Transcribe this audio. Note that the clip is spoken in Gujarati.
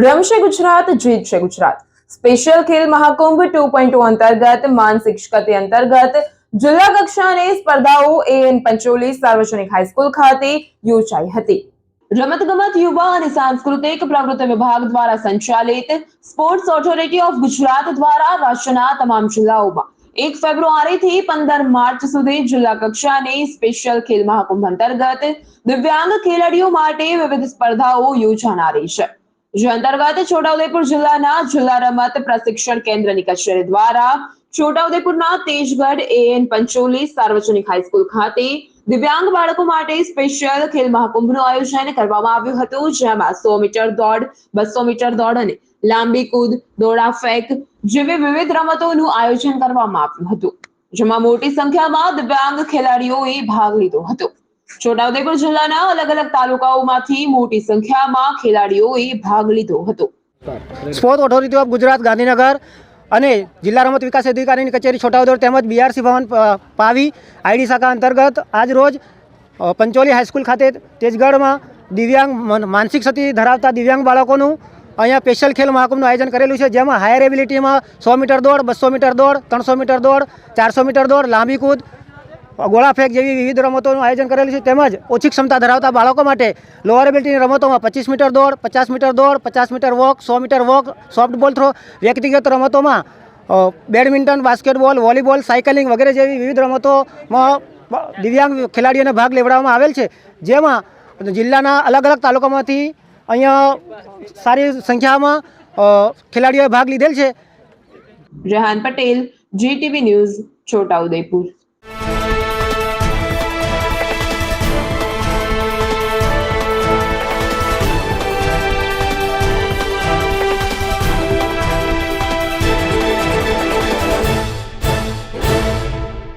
રમશે ગુજરાત જીતશે Gujarat. Special Khel Mahakumbh two point અંતર્ગત, માનસિક ક્ષતિ અંતર્ગત, જિલ્લા કક્ષાની સ્પર્ધાઓ એએન પંચોલી સાર્વજનિક હાઈસ્કૂલ ખાતે યોજાઈ હતી. રમતગમત, યુવા અને સાંસ્કૃતિક પ્રવૃત્તિ વિભાગ દ્વારા સંચાલિત સ્પોર્ટ્સ ઓથોરિટી ઓફ ગુજરાત દ્વારા રાજ્યના તમામ જિલ્લાઓમાં એક ફેબ્રુઆરીથી પંદર માર્ચ સુધી જિલ્લા કક્ષાની સ્પેશિયલ ખેલ મહાકુંભ અંતર્ગત દિવ્યાંગ ખેલાડીઓ માટે વિવિધ સ્પર્ધાઓ યોજાનારી છે. જે અંતર્ગત છોટાઉદેપુર જિલ્લાના જિલ્લા રમત પ્રશિક્ષણ કેન્દ્રની કચેરી દ્વારા છોટાઉદેપુરના તેજગઢ એએન પંચોલી સાર્વજનિક હાઈસ્કૂલ ખાતે દિવ્યાંગ બાળકો માટે સ્પેશિયલ ખેલ મહાકુંભનું આયોજન કરવામાં આવ્યું હતું, જેમાં સો મીટર દોડ, બસો મીટર દોડ અને લાંબી કૂદ, દોડા, ફેંક જેવી વિવિધ રમતોનું આયોજન કરવામાં આવ્યું હતું, જેમાં મોટી સંખ્યામાં દિવ્યાંગ ખેલાડીઓએ ભાગ લીધો હતો. છોટાઉદેપુર જિલ્લાના અલગ અલગ તાલુકાઓમાંથી મોટી સંખ્યામાં ખેલાડીઓએ ભાગ લીધો હતો. Sport authority of Gujarat, Gandhinagar અને જિલ્લા રમત વિકાસ અધિકારીની કચેરી છોટાઉદેપુર તેમજ બીઆરસી ભવન પાવી આઈડી શાખા અંતર્ગત આજ રોજ પંચોલી હાઈસ્કૂલ ખાતે તેજગઢમાં દિવ્યાંગ માનસિક ક્ષતિ ધરાવતા દિવ્યાંગ બાળકોનું અહીંયા સ્પેશિયલ ખેલ મહાકુંભનું આયોજન કરેલું છે, જેમાં હાયર એબિલિટીમાં સો મીટર દોડ બસો મીટર દોડ, ત્રણસો મીટર દોડ, ચારસો મીટર દોડ, લાંબી કૂદ ગોળા ફેંક જેવી વિવિધ રમતોનું આયોજન કરેલું છે. તેમજ ઓછી ક્ષમતા ધરાવતા બાળકો માટે લોઅર એબિલિટીની રમતોમાં પચીસ મીટર દોડ, પચાસ મીટર દોડ, પચાસ મીટર વોક સો મીટર વોક સોફ્ટબોલ થ્રો વ્યક્તિગત રમતોમાં બેડમિન્ટન બાસ્કેટબોલ વોલીબોલ સાયકલિંગ વગેરે જેવી વિવિધ રમતોમાં દિવ્યાંગ ખેલાડીઓને ભાગ લેવડાવવામાં આવેલ છે. જેમાં જિલ્લાના અલગ અલગ તાલુકામાંથી અહીંયા સારી સંખ્યામાં ખેલાડીઓએ ભાગ લીધેલ છે. Rehan Patel GTV news Chhota Udepur